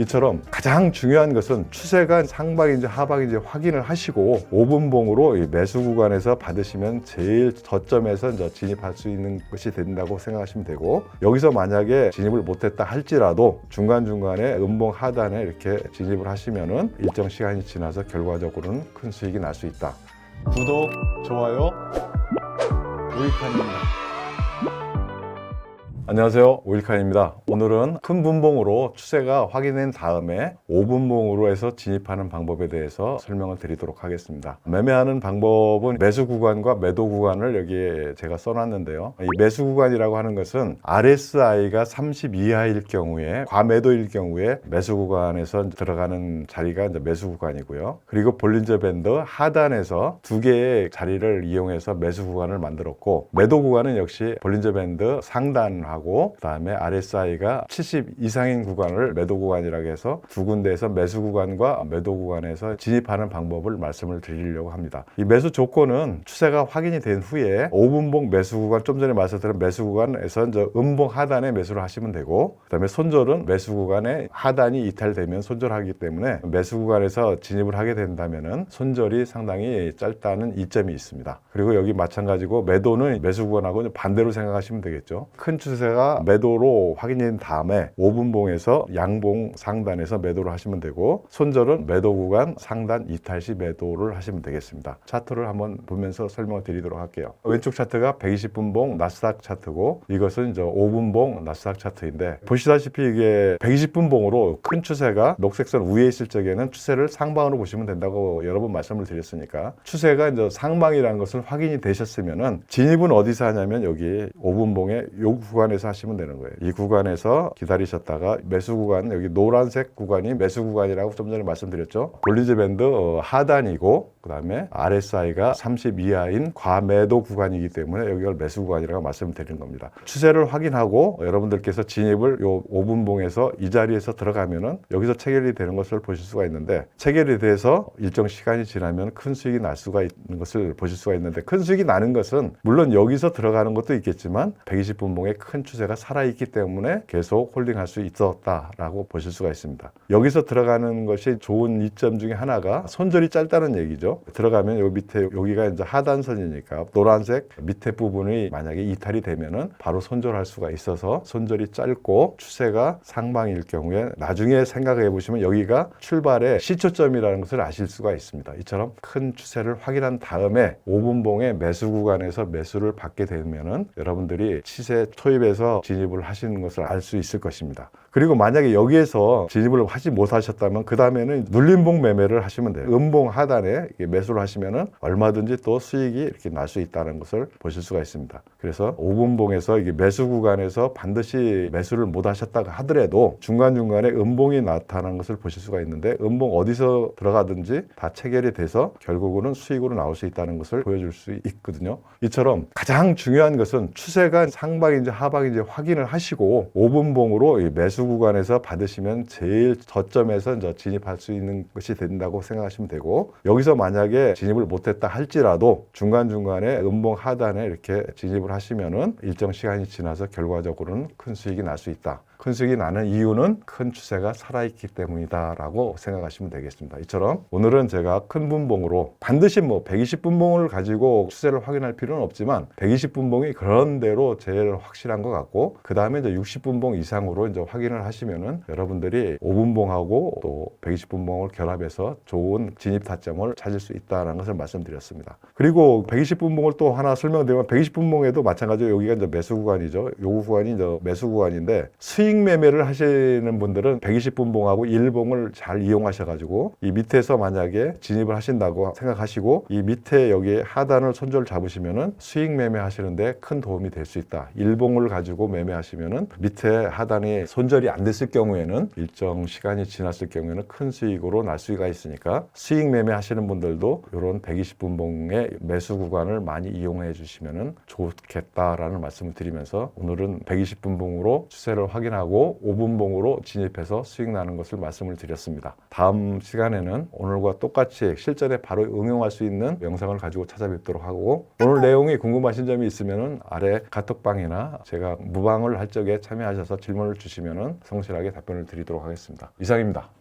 이처럼 가장 중요한 것은 추세가 상방인지 하방인지 확인을 하시고 5분봉으로 이 매수 구간에서 받으시면 제일 저점에서 이제 진입할 수 있는 것이 된다고 생각하시면 되고 여기서 만약에 진입을 못했다 할지라도 중간중간에 음봉 하단에 이렇게 진입을 하시면은 일정 시간이 지나서 결과적으로는 큰 수익이 날 수 있다. 구독, 좋아요, 우익환입니다. 안녕하세요. 오일칸입니다. 오늘은 큰 분봉으로 추세가 확인된 다음에 5분봉으로 해서 진입하는 방법에 대해서 설명을 드리도록 하겠습니다. 매매하는 방법은 매수 구간과 매도 구간을 여기에 제가 써놨는데요. 이 매수 구간이라고 하는 것은 RSI가 30 이하일 경우에 과매도일 경우에 매수 구간에서 들어가는 자리가 이제 매수 구간이고요. 그리고 볼린저 밴드 하단에서 두 개의 자리를 이용해서 매수 구간을 만들었고 매도 구간은 역시 볼린저 밴드 상단하고 그다음에 RSI가 70 이상인 구간을 매도 구간이라고 해서 두 군데에서 매수 구간과 매도 구간에서 진입하는 방법을 말씀을 드리려고 합니다. 이 매수 조건은 추세가 확인이 된 후에 5분봉 매수 구간 좀 전에 말씀드린 매수 구간에서 이제 음봉 하단에 매수를 하시면 되고 그다음에 손절은 매수 구간에 하단이 이탈되면 손절하기 때문에 매수 구간에서 진입을 하게 된다면은 손절이 상당히 짧다는 이점이 있습니다. 그리고 여기 마찬가지고 매도는 매수 구간하고 반대로 생각하시면 되겠죠. 큰 추세 가 매도로 확인된 다음에 5분봉에서 양봉 상단에서 매도를 하시면 되고 손절은 매도 구간 상단 이탈 시 매도를 하시면 되겠습니다. 차트를 한번 보면서 설명을 드리도록 할게요. 왼쪽 차트가 120분봉 나스닥 차트고 이것은 이제 5분봉 나스닥 차트인데 보시다시피 이게 120분봉으로 큰 추세가 녹색선 위에 있을 적에는 추세를 상방으로 보시면 된다고 여러 번 말씀을 드렸으니까 추세가 이제 상방이라는 것을 확인이 되셨으면은 진입은 어디서 하냐면 여기 5분봉의 요 구간에서 하시면 되는 거예요. 이 구간에서 기다리셨다가 매수 구간 여기 노란색 구간이 매수 구간이라고 좀 전에 말씀드렸죠. 볼리즈 밴드 어, 하단이고 그다음에 RSI가 30 이하인 과매도 구간이기 때문에 여기가 매수 구간이라고 말씀드리는 겁니다. 추세를 확인하고 여러분들께서 진입을 요 5분봉에서 이 자리에서 들어가면은 여기서 체결이 되는 것을 보실 수가 있는데 체결이 돼서 일정 시간이 지나면 큰 수익이 날 수가 있는 것을 보실 수가 있는데 큰 수익이 나는 것은 물론 여기서 들어가는 것도 있겠지만 120분봉의 큰 추세가 살아있기 때문에 계속 홀딩할 수 있었다라고 보실 수가 있습니다. 여기서 들어가는 것이 좋은 이점 중에 하나가 손절이 짧다는 얘기죠. 들어가면 여기 밑에 여기가 이제 하단선이니까 노란색 밑에 부분이 만약에 이탈이 되면은 바로 손절할 수가 있어서 손절이 짧고 추세가 상방일 경우에 나중에 생각해 보시면 여기가 출발의 시초점이라는 것을 아실 수가 있습니다. 이처럼 큰 추세를 확인한 다음에 5분봉의 매수 구간에서 매수를 받게 되면은 여러분들이 시세 초입에 서 진입을 하시는 것을 알 수 있을 것입니다. 그리고 만약에 여기에서 진입을 하지 못하셨다면 그 다음에는 눌림봉 매매를 하시면 돼요. 음봉 하단에 매수를 하시면은 얼마든지 또 수익이 이렇게 날 수 있다는 것을 보실 수가 있습니다. 그래서 5분봉에서 이게 매수 구간에서 반드시 매수를 못 하셨다가 하더라도 중간중간에 음봉이 나타나는 것을 보실 수가 있는데 음봉 어디서 들어가든지 다 체결이 돼서 결국은 수익으로 나올 수 있다는 것을 보여줄 수 있거든요. 이처럼 가장 중요한 것은 추세가 상방인지 하방인지 확인을 하시고 5분봉으로 이 매수 구간에서 받으시면 제일 저점에서 이제 진입할 수 있는 것이 된다고 생각하시면 되고 여기서 만약에 진입을 못했다 할지라도 중간중간에 음봉 하단에 이렇게 진입을 하시면은 일정 시간이 지나서 결과적으로는 큰 수익이 날 수 있다. 큰 수익이 나는 이유는 큰 추세가 살아있기 때문이다라고 생각하시면 되겠습니다. 이처럼 오늘은 제가 큰 분봉으로 반드시 뭐 120분봉을 가지고 추세를 확인할 필요는 없지만 120분봉이 그런 대로 제일 확실한 것 같고 그 다음에 이제 60분봉 이상으로 이제 확인을 하시면은 여러분들이 5분봉하고 또 120분봉을 결합해서 좋은 진입 타점을 찾을 수 있다는 것을 말씀드렸습니다. 그리고 120분봉을 또 하나 설명드리면 120분봉에도 마찬가지로 여기가 이제 매수 구간이죠. 요 구간이 이제 매수 구간인데 수익 매매를 하시는 분들은 120분봉하고 1봉을 잘 이용하셔가지고 이 밑에서 만약에 진입을 하신다고 생각하시고 이 밑에 여기 하단을 손절 잡으시면은 수익 매매 하시는데 큰 도움이 될 수 있다. 1봉을 가지고 매매하시면은 밑에 하단이 손절이 안 됐을 경우에는 일정 시간이 지났을 경우에는 큰 수익으로 날 수가 있으니까 수익 매매 하시는 분들도 이런 120분봉의 매수 구간을 많이 이용해 주시면은 좋겠다라는 말씀을 드리면서 오늘은 120분봉으로 추세를 확인하고 판매하고 5분봉으로 진입해서 수익 나는 것을 말씀을 드렸습니다. 다음 시간에는 오늘과 똑같이 실전에 바로 응용할 수 있는 영상을 가지고 찾아뵙도록 하고 오늘 내용이 궁금하신 점이 있으면 아래 카톡방이나 제가 무방을 할 적에 참여하셔서 질문을 주시면 성실하게 답변을 드리도록 하겠습니다. 이상입니다.